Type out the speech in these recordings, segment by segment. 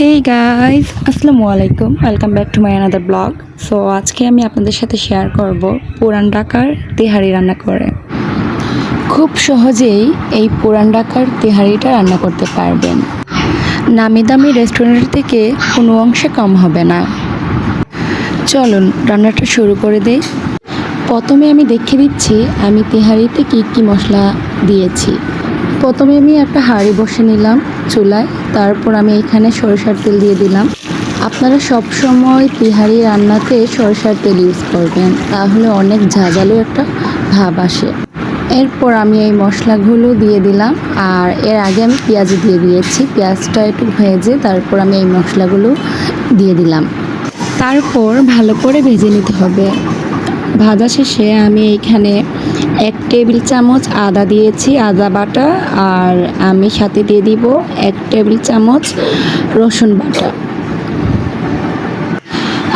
হে guys আসসালামু আলাইকুম। Welcome back to my another blog so আজকে আমি আপনাদের সাথে শেয়ার করব পুরান ঢাকার তেহারি রান্না করে। খুব সহজেই এই পুরান ঢাকার তেহারিটা রান্না করতে পারবেন। নামি দামি রেস্টুরেন্ট থেকে কোনো অংশে কম হবে না। চলুন, রান্নাটা শুরু করে দেই। প্রথমে আমি দেখে দিচ্ছি আমি তেহারিতে কী কী মশলা দিয়েছি। প্রথমে আমি একটা হাঁড়ি বসে নিলাম চুলায়, তারপর আমি এখানে সরিষার তেল দিয়ে দিলাম। আপনারা সব সময় তিহারি রান্নাতে সরিষার তেল ইউজ করবেন, তাহলে অনেক ঝাঁঝালো একটা ভাব আসে। এরপর আমি এই মশলাগুলো দিয়ে দিলাম, আর এর আগে আমি পেঁয়াজ দিয়ে দিয়েছি, পেঁয়াজটা একটু ভেজে তারপর আমি এই মশলাগুলো দিয়ে দিলাম। তারপর ভালো করে ভেজে নিতে হবে। ভাজা শেষে আমি এইখানে এক টেবিল চামচ আদা দিয়েছি, আদা বাটা, আর আমি সাথে দিয়ে দিব এক টেবিল চামচ রসুন বাটা।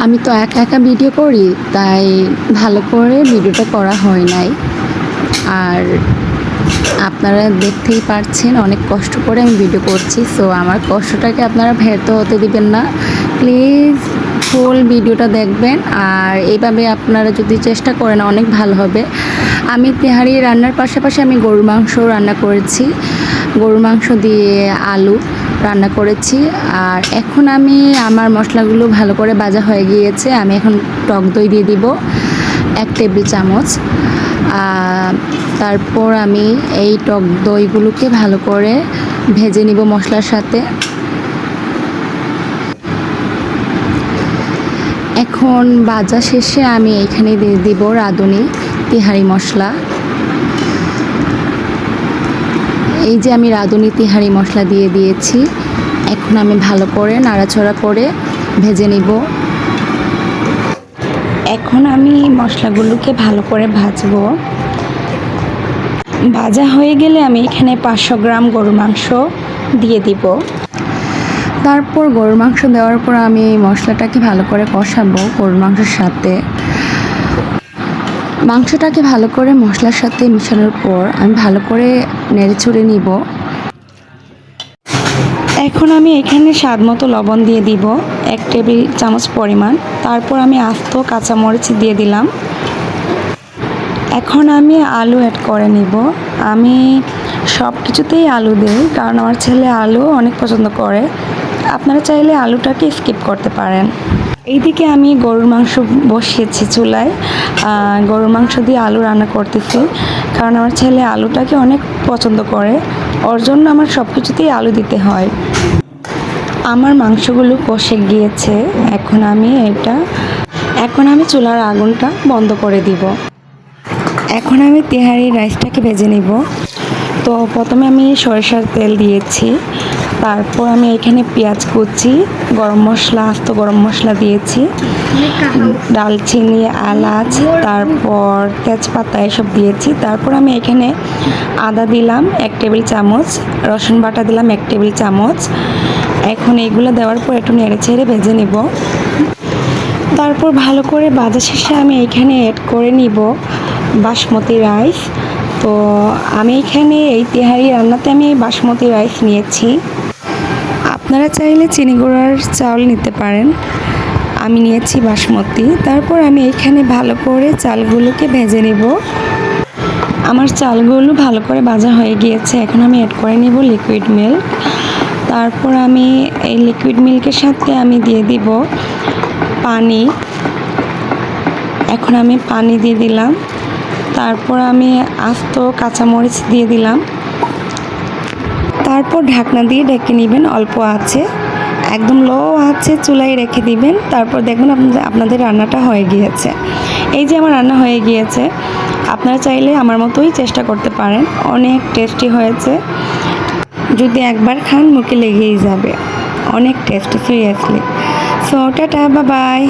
আমি তো একা একা ভিডিও করি, তাই ভালো করে ভিডিওটা করা হয় নাই। আর আপনারা দেখতেই পারছেন, অনেক কষ্ট করে আমি ভিডিও করছি, সো আমার কষ্টটাকে আপনারা ব্যর্থ হতে দিবেন না। প্লিজ ফুল ভিডিওটা দেখবেন। আর এইভাবে আপনারা যদি চেষ্টা করেন, অনেক ভালো হবে। আমি তেহারি রান্নার পাশাপাশি আমি গরুর মাংস রান্না করেছি। গরুর মাংস দিয়ে আলু রান্না করেছি। আর এখন আমি আমার মশলাগুলো ভালো করে ভাজা হয়ে গিয়েছে। আমি এখন টক দই দিয়ে দিব, এক টেবিল চামচ। তারপর আমি এই টক দইগুলোকে ভালো করে ভেজে নিব মশলার সাথে। এখন বাজা শেষে আমি এখানে দিয়ে দিব রাঁধুনি, তিহারি মশলা। এই যে আমি রাঁধুনি, তিহারি মশলা দিয়ে দিয়েছি। এখন আমি ভালো করে নাড়াচড়া করে ভেজে নিব। এখন আমি মশলাগুলোকে ভালো করে ভাজবো। ভাজা হয়ে গেলে আমি এখানে পাঁচশো গ্রাম গরুর মাংস দিয়ে দিব। তারপর গরুর মাংস দেওয়ার পর আমি এই মশলাটাকে ভালো করে কষাবো গরুর মাংসের সাথে। মাংসটাকে ভালো করে মশলার সাথে মিশানোর পর আমি ভালো করে নেড়ে নিব। এখন আমি এখানে স্বাদ মতো লবণ দিয়ে দিব, এক টেবিল চামচ পরিমাণ। তারপর আমি আস্ত কাঁচামরিচ দিয়ে দিলাম। এখন আমি আলু অ্যাড করে নিব। আমি সব কিছুতেই আলু দিই, কারণ আমার ছেলে আলু অনেক পছন্দ করে। আপনারা চাইলে আলুটাকে স্কিপ করতে পারেন। এইদিকে আমি গরুর মাংস বসিয়েছি চুলায়। গরুর মাংস দিয়ে আলু রান্না করতেছি, কারণ আমার ছেলে আলুটাকে অনেক পছন্দ করে। ওর জন্য আমার সব কিছুতেই আলু দিতে হয়। আমার মাংসগুলো কষে গিয়েছে, এখন আমি এটা, এখন আমি চুলার আগুনটা বন্ধ করে দিব। এখন আমি তেহারি রাইসটাকে ভেজে নিব। তো প্রথমে আমি সরিষার তেল দিয়েছি। তারপর আমি এখানে পেঁয়াজ কুচি, গরম মশলা, আস্ত গরম মশলা দিয়েছি। ডালচিনি, এলাচ, তারপর তেজপাতা এসব দিয়েছি। তারপর আমি এখানে আদা দিলাম এক টেবিল চামচ, রসুন বাটা দিলাম এক টেবিল চামচ। এখন এইগুলো দেওয়ার পর একটু নেড়ে ছেড়ে ভেজে নিব। তারপর ভালো করে বাজা শেষে আমি এখানে অ্যাড করে নিব বাসমতি রাইস তো আমি এখানে এই তেহারি রান্নাতে আমি এই বাসমতি রাইস নিয়েছি। আপনারা চাইলে চিনি গুঁড়ার চাউল নিতে পারেন। আমি নিয়েছি বাসমতি। তারপর আমি এখানে ভালো করে চালগুলোকে ভেজে নেব। আমার চালগুলো ভালো করে ভাজা হয়ে গিয়েছে। এখন আমি অ্যাড করে নেব লিকুইড মিল্ক তারপর আমি এই লিকুইড মিল্কের সাথে আমি দিয়ে দিব পানি। এখন আমি পানি দিয়ে দিলাম। তারপর আমি আস্ত কাঁচামরিচ দিয়ে দিলাম। তারপর ঢাকনা দিয়ে ঢেকে নেবেন, অল্প আছে। একদম লো আছে, চুলায় রেখে দিবেন। তারপর দেখবেন আপনাদের আপনাদের রান্নাটা হয়ে গিয়েছে। এই যে আমার রান্না হয়ে গিয়েছে, আপনারা চাইলে আমার মতোই চেষ্টা করতে পারেন। অনেক টেস্টি হয়েছে। যদি একবার খান, মুখে লেগেই যাবে। অনেক টেস্টি সিরিয়াসলি সো টাটা বা বাই